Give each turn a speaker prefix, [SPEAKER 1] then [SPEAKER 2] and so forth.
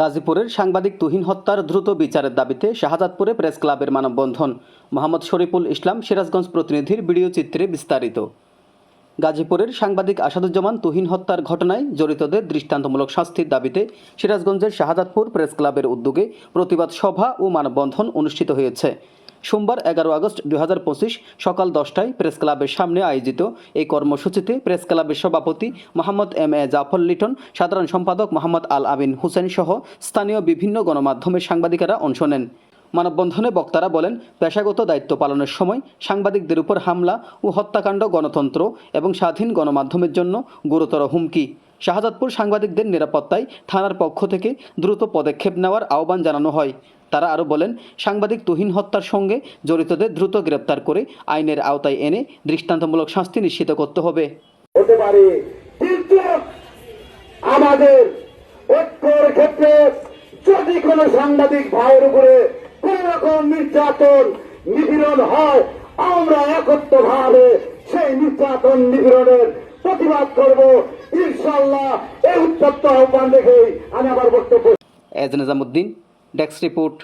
[SPEAKER 1] গাজীপুরের সাংবাদিক তুহিন হত্যার দ্রুত বিচারের দাবিতে শাহজাদপুরে প্রেস ক্লাবের মানববন্ধন। মোহাম্মদ শরীফুল ইসলাম সিরাজগঞ্জ প্রতিনিধির ভিডিও চিত্রে বিস্তারিত। গাজীপুরের সাংবাদিক আসাদুজ্জামান তুহিন হত্যার ঘটনায় জড়িতদের দৃষ্টান্তমূলক শাস্তির দাবিতে সিরাজগঞ্জের শাহজাদপুর প্রেস ক্লাবের উদ্যোগে প্রতিবাদ সভা ও মানববন্ধন অনুষ্ঠিত হয়েছে। সোমবার এগারো আগস্ট দু হাজার পঁচিশ সকাল দশটায় প্রেস ক্লাবের সামনে আয়োজিত এই কর্মসূচিতে প্রেস ক্লাবের সভাপতি মোহাম্মদ এম এ জাফর লিটন, সাধারণ সম্পাদক মোহাম্মদ আল আমিন হুসেন সহ স্থানীয় বিভিন্ন গণমাধ্যমের সাংবাদিকেরা অংশ নেন। মানববন্ধনে বক্তারা বলেন, পেশাগত দায়িত্ব পালনের সময় সাংবাদিকদের উপর হামলা ও হত্যাকাণ্ড গণতন্ত্র এবং স্বাধীন গণমাধ্যমের জন্য গুরুতর হুমকি। শাহজাদপুর সাংবাদিকদের নিরাপত্তায় থানার পক্ষ থেকে দ্রুত পদক্ষেপ নেওয়ার আহ্বান জানানো হয়। তারা আরও বলেন সাংবাদিক তুহিন হত্যার সঙ্গে জড়িতদের দ্রুত গ্রেপ্তার করে আইনের আওতায় এনে দৃষ্টান্তমূলক শাস্তি নিশ্চিত করতে হবে।
[SPEAKER 2] হতে পারে কিন্তু আমাদের ঐক্যর ক্ষেত্রে যদি কোন সাংবাদিক ভাইয়ের উপরে কোন রকম নির্যাতন নিপীড়ন হয় আমরা একত্র ভাবে সেই নির্যাতন নিপীড়নের প্রতিবাদ করব। ইনশাল্লাহ এই উত্তপ্ত আহ্বান দেখেই আমি আমার বক্তব্য
[SPEAKER 1] এজ নিজামুদ্দিন ডেস্ক রিপোর্ট